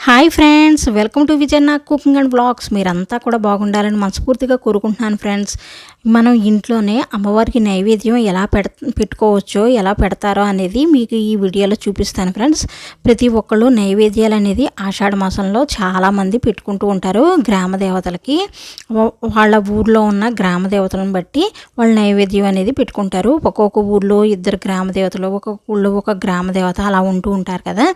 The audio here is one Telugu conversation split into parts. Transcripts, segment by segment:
Hi friends welcome to Vijayanna cooking and blogs మీరంతా కూడా బాగుండాలని మనస్ఫూర్తిగా కోరుకుంటున్నాను ఫ్రెండ్స్ మనం ఇంట్లోనే అమ్మవారికి నైవేద్యం ఎలా పెడ పెట్టుకోవచ్చో ఎలా పెడతారో అనేది మీకు ఈ వీడియోలో చూపిస్తాను ఫ్రెండ్స్ ప్రతి ఒక్కళ్ళు నైవేద్యాలు అనేది ఆషాఢ మాసంలో చాలామంది పెట్టుకుంటూ ఉంటారు గ్రామ దేవతలకి. వాళ్ళ ఊర్లో ఉన్న గ్రామ దేవతలను బట్టి వాళ్ళు నైవేద్యం అనేది పెట్టుకుంటారు. ఒక్కొక్క ఊర్లో ఇద్దరు గ్రామ దేవతలు ఒక్కొక్క ఊళ్ళో ఒక గ్రామ దేవత అలా ఉంటూ ఉంటారు కదా.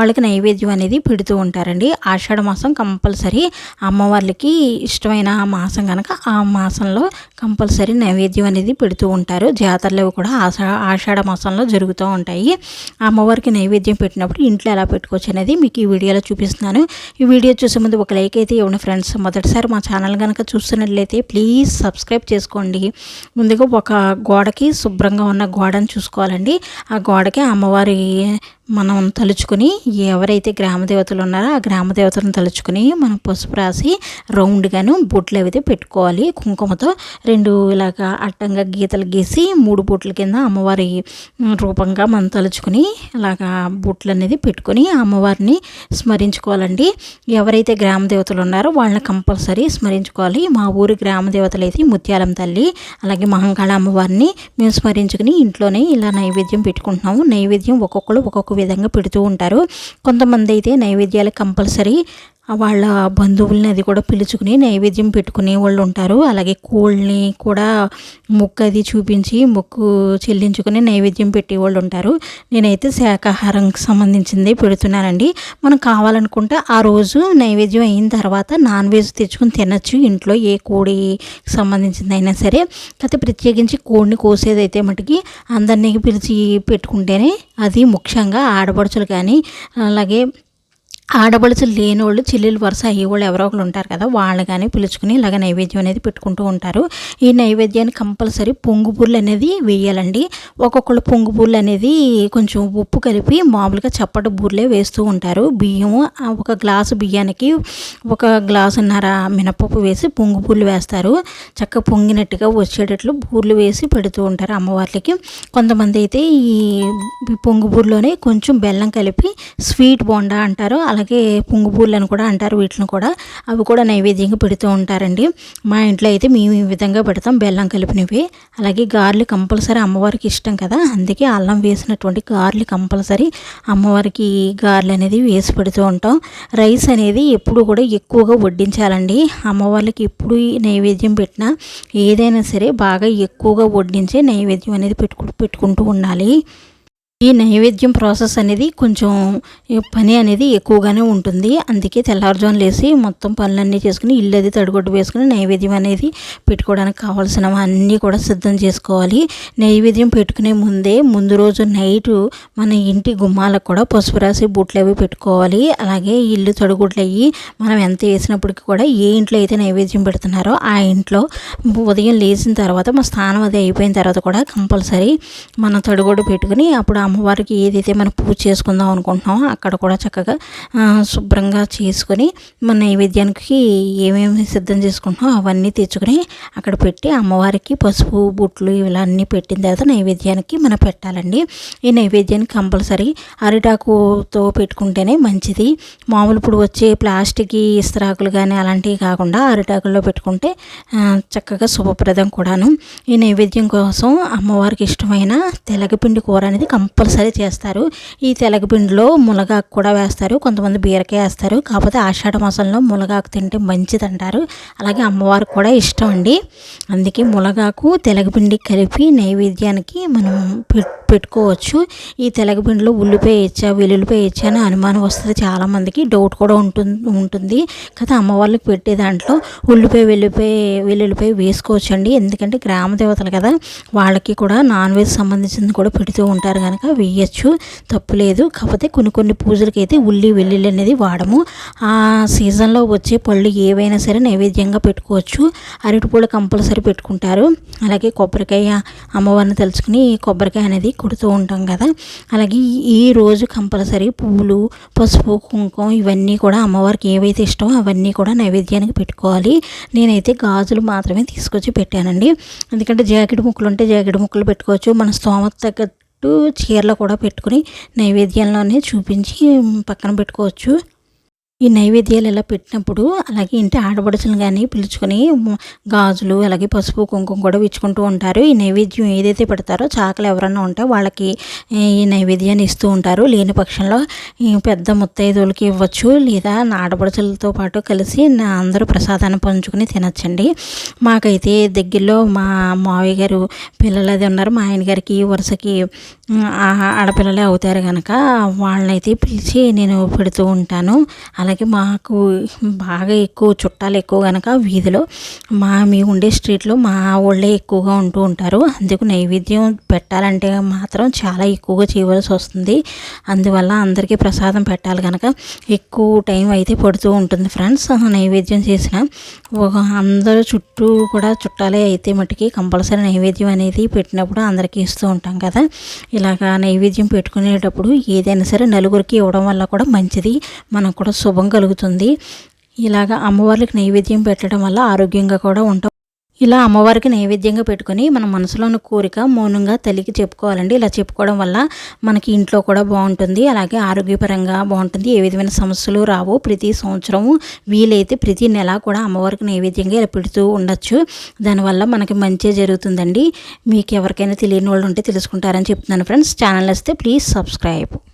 వాళ్ళకి నైవేద్యం అనేది పెడుతూ ఉంటారండి ఆషాఢ మాసం కంపల్సరీ అమ్మవార్లకి ఇష్టమైన మాసం కనుక ఆ మాసంలో కంపల్సరీ నైవేద్యం అనేది పెడుతూ ఉంటారు. జాతరలు కూడా ఆషా ఆషాఢ మాసంలో జరుగుతూ ఉంటాయి. అమ్మవారికి నైవేద్యం పెట్టినప్పుడు ఇంట్లో ఎలా పెట్టుకోవచ్చు అనేది మీకు ఈ వీడియోలో చూపిస్తున్నాను. ఈ వీడియో చూసే ముందు ఒక లైక్ అయితే ఇవ్వండి ఫ్రెండ్స్. మొదటిసారి మా ఛానల్ కనుక చూస్తున్నట్లయితే ప్లీజ్ సబ్స్క్రైబ్ చేసుకోండి. ముందుగా ఒక గోడకి శుభ్రంగా ఉన్న గోడను చూసుకోవాలండి. ఆ గోడకి అమ్మవారి మనం తలుచుకొని ఎవరైతే గ్రామ దేవతలు ఉన్నారో ఆ గ్రామ దేవతలను మనం పసుపు రాసి రౌండ్గాను బొట్లు అయితే పెట్టుకోవాలి కుంకుమతో రెండు ఇలాగ అడ్డంగా గీతలు గీసి మూడు బొట్ల కింద అమ్మవారి రూపంగా మనం తలుచుకొని ఇలాగా బొట్లు అనేది పెట్టుకొని అమ్మవారిని స్మరించుకోవాలండి. ఎవరైతే గ్రామ దేవతలు ఉన్నారో వాళ్ళని కంపల్సరీ స్మరించుకోవాలి. మా ఊరి గ్రామదేవతలు అయితే ముత్యాలం తల్లి అలాగే మహంకాళ అమ్మవారిని మేము స్మరించుకుని ఇంట్లోనే ఇలా నైవేద్యం పెట్టుకుంటున్నాము. నైవేద్యం ఒక్కొక్కరు ఒక్కొక్క విధంగా పెడుతూ ఉంటారు. కొంతమంది అయితే నైవేద్యాలు కంపల్సరీ వాళ్ళ బంధువుల్ని అది కూడా పిలుచుకుని నైవేద్యం పెట్టుకునే వాళ్ళు ఉంటారు. అలాగే కోళ్ళని కూడా మొక్కు అది చూపించి మొక్కు చెల్లించుకుని నైవేద్యం పెట్టేవాళ్ళు ఉంటారు. నేనైతే శాకాహారంకి సంబంధించింది పెడుతున్నానండి. మనం కావాలనుకుంటే ఆ రోజు నైవేద్యం అయిన తర్వాత నాన్ వెజ్ తెచ్చుకుని తినచ్చు. ఇంట్లో ఏ కోడి సంబంధించింది అయినా సరే. అయితే ప్రత్యేకించి కోడిని కోసేది అయితే మటుకి అందరినీ పిలిచి పెట్టుకుంటేనే అది ముఖ్యంగా ఆడపడుచులు కానీ అలాగే ఆడబడుచు లేని వాళ్ళు చెల్లెలు వరుస అయ్యేవాళ్ళు ఎవరో ఒకరు ఉంటారు కదా వాళ్ళు కానీ పిలుచుకుని ఇలాగ నైవేద్యం అనేది పెట్టుకుంటూ ఉంటారు. ఈ నైవేద్యాన్ని కంపల్సరీ పొంగు పూలు అనేది వేయాలండి. ఒక్కొక్కళ్ళు పొంగు పూలు అనేది కొంచెం ఉప్పు కలిపి మామూలుగా చప్పటి బూర్లే వేస్తూ ఉంటారు. బియ్యం ఒక గ్లాసు బియ్యానికి ఒక గ్లాసున్నర మినపప్పు వేసి పొంగు పూలు వేస్తారు. చక్క పొంగినట్టుగా వచ్చేటట్లు బూర్లు వేసి పెడుతూ ఉంటారు అమ్మవార్లకి. కొంతమంది అయితే ఈ పొంగు బూర్లోనే కొంచెం బెల్లం కలిపి స్వీట్ బోండా అంటారు. అలా అలాగే పుంగుపూలు అని కూడా అంటారు వీటిని కూడా. అవి కూడా నైవేద్యంగా పెడుతూ ఉంటారండి. మా ఇంట్లో అయితే మేము ఈ విధంగా పెడతాం బెల్లం కలిపినవి. అలాగే గార్లు కంపల్సరీ అమ్మవారికి ఇష్టం కదా అందుకే అల్లం వేసినటువంటి గార్లు కంపల్సరీ అమ్మవారికి గార్లు అనేది వేసి పెడుతూ ఉంటాం. రైస్ అనేది ఎప్పుడు కూడా ఎక్కువగా వడ్డించాలండి. అమ్మవారికి ఎప్పుడు నైవేద్యం పెట్టినా ఏదైనా సరే బాగా ఎక్కువగా వడ్డించే నైవేద్యం అనేది పెట్టుకు పెట్టుకుంటూ ఉండాలి. ఈ నైవేద్యం ప్రాసెస్ అనేది కొంచెం పని అనేది ఎక్కువగానే ఉంటుంది. అందుకే తెల్లారుజాము లేసి మొత్తం పనులన్నీ చేసుకుని ఇల్లు అది తడిగొట్టు వేసుకుని నైవేద్యం అనేది పెట్టుకోవడానికి కావాల్సినవి అన్నీ కూడా సిద్ధం చేసుకోవాలి. నైవేద్యం పెట్టుకునే ముందే ముందు రోజు నైట్ మన ఇంటి గుమ్మాలకు కూడా పసుపు రాసి బూట్లు అవి పెట్టుకోవాలి. అలాగే ఇల్లు తడుగుడ్లు అయ్యి మనం ఎంత వేసినప్పటికీ కూడా ఏ ఇంట్లో అయితే నైవేద్యం పెడుతున్నారో ఆ ఇంట్లో ఉదయం లేచిన తర్వాత మా స్నానం అది అయిపోయిన తర్వాత కూడా కంపల్సరీ మన తడుగొడ్డు పెట్టుకుని అప్పుడు అమ్మవారికి ఏదైతే మనం పూజ చేసుకుందాం అనుకుంటున్నామో అక్కడ కూడా చక్కగా శుభ్రంగా చేసుకొని మన నైవేద్యానికి ఏమేమి సిద్ధం చేసుకుంటున్నామో అవన్నీ తెచ్చుకొని అక్కడ పెట్టి అమ్మవారికి పసుపు బుట్లు ఇలా అన్నీ పెట్టిన తర్వాత నైవేద్యానికి మనం పెట్టాలండి. ఈ నైవేద్యానికి కంపల్సరీ అరిటాకుతో పెట్టుకుంటేనే మంచిది. మామూలు ఇప్పుడు వచ్చే ప్లాస్టిక్ ఇస్త్రాకులు కానీ అలాంటివి కాకుండా అరిటాకుల్లో పెట్టుకుంటే చక్కగా శుభప్రదం కూడాను. ఈ నైవేద్యం కోసం అమ్మవారికి ఇష్టమైన తెలగపిండి కూర అనేది కంపల్సరీ కంపల్సరీ చేస్తారు. ఈ తెలగపిండిలో మునగాకు కూడా వేస్తారు. కొంతమంది బీరకాయ వేస్తారు. కాకపోతే ఆషాఢ మాసంలో మునగాకు తింటే మంచిది అంటారు అలాగే అమ్మవారికి కూడా ఇష్టం అండి. అందుకే మునగాకు తెలగపిండి కలిపి నైవేద్యానికి మనం పెట్టుకోవచ్చు. ఈ తెలగపిండిలో ఉల్లిపాయ ఇచ్చా వెల్లుల్లిపాయ ఇచ్చా అని అనుమానం వస్తుంది. చాలామందికి డౌట్ కూడా ఉంటుంది ఉంటుంది. కదా అమ్మవాళ్ళకి పెట్టే దాంట్లో ఉల్లిపాయ వెల్లుల్లిపాయ వెల్లుల్లిపాయ వేసుకోవచ్చు అండి ఎందుకంటే గ్రామ దేవతలు కదా వాళ్ళకి కూడా నాన్ వెజ్ సంబంధించింది కూడా పెడుతూ ఉంటారు కనుక వేయచ్చు. తప్పులేదు కాకపోతే కొన్ని కొన్ని పూజలకి అయితే ఉల్లి వెల్లుల్లి అనేది వాడము. ఆ సీజన్లో వచ్చే పళ్ళు ఏవైనా సరే నైవేద్యంగా పెట్టుకోవచ్చు. అరటిపూలు కంపల్సరీ పెట్టుకుంటారు. అలాగే కొబ్బరికాయ అమ్మవారిని తెలుసుకుని కొబ్బరికాయ అనేది కొడుతూ ఉంటాం కదా. అలాగే ఈ రోజు కంపల్సరీ పువ్వులు పసుపు కుంకుమ ఇవన్నీ కూడా అమ్మవారికి ఏవైతే ఇష్టమో అవన్నీ కూడా నైవేద్యానికి పెట్టుకోవాలి. నేనైతే గాజులు మాత్రమే తీసుకొచ్చి పెట్టానండి. ఎందుకంటే జాకెట్ ముక్కలు ఉంటే జాకెట్ ముక్కలు పెట్టుకోవచ్చు. మన స్తోమత తగ్గ చీరలు కూడా పెట్టుకుని నైవేద్యంలోనే చూపించి పక్కన పెట్టుకోవచ్చు. ఈ నైవేద్యాలు ఇలా పెట్టినప్పుడు అలాగే ఇంటి ఆడపడుచులు కానీ పిలుచుకొని గాజులు అలాగే పసుపు కుంకుమ కూడా ఇచ్చుకుంటూ ఉంటారు. ఈ నైవేద్యం ఏదైతే పెడతారో చాకలు ఎవరన్నా ఉంటే వాళ్ళకి ఈ నైవేద్యాన్ని ఇస్తూ ఉంటారు. లేని పక్షంలో పెద్ద ముత్తైదులకి ఇవ్వచ్చు. లేదా నా ఆడపడుచులతో పాటు కలిసి నా అందరూ ప్రసాదాన్ని పంచుకుని తినచ్చండి. మాకైతే దగ్గరలో మా మావయ్య గారు పిల్లలు అది ఉన్నారు. మా ఆయన గారికి వరుసకి ఆడపిల్లలే అవుతారు కనుక వాళ్ళనైతే పిలిచి నేను పెడుతూ ఉంటాను. అలా మనకి మాకు బాగా ఎక్కువ చుట్టాలు ఎక్కువ కనుక వీధిలో మా మేము ఉండే స్ట్రీట్లో మా వాళ్ళే ఎక్కువగా ఉంటూ ఉంటారు. అందుకు నైవేద్యం పెట్టాలంటే మాత్రం చాలా ఎక్కువగా చేయవలసి వస్తుంది. అందువల్ల అందరికీ ప్రసాదం పెట్టాలి కనుక ఎక్కువ టైం అయితే పడుతూ ఉంటుంది ఫ్రెండ్స్. నైవేద్యం చేసిన ఒక అందరూ చుట్టూ కూడా చుట్టాలే అయితే మటుకి కంపల్సరీ నైవేద్యం అనేది పెట్టినప్పుడు అందరికీ ఇస్తూ ఉంటాం కదా. ఇలాగా నైవేద్యం పెట్టుకునేటప్పుడు ఏదైనా సరే నలుగురికి ఇవ్వడం వల్ల కూడా మంచిది. మనకు కూడా శుభ కలుగుతుంది. ఇలాగా అమ్మవార్లకు నైవేద్యం పెట్టడం వల్ల ఆరోగ్యంగా కూడా ఉంటాం. ఇలా అమ్మవారికి నైవేద్యంగా పెట్టుకొని మన మనసులోని కోరిక మౌనంగా తల్లికి చెప్పుకోవాలండి. ఇలా చెప్పుకోవడం వల్ల మనకి ఇంట్లో కూడా బాగుంటుంది. అలాగే ఆరోగ్యపరంగా బాగుంటుంది. ఏ విధమైన సమస్యలు రావు. ప్రతి సంవత్సరము వీలైతే ప్రతి నెల కూడా అమ్మవారికి నైవేద్యంగా ఇలా పెడుతూ ఉండొచ్చు. దానివల్ల మనకి మంచి జరుగుతుందండి. మీకు ఎవరికైనా తెలియని వాళ్ళు ఉంటే తెలుసుకుంటారని చెప్తున్నాను ఫ్రెండ్స్. ఛానల్ వస్తే ప్లీజ్ సబ్స్క్రైబ్.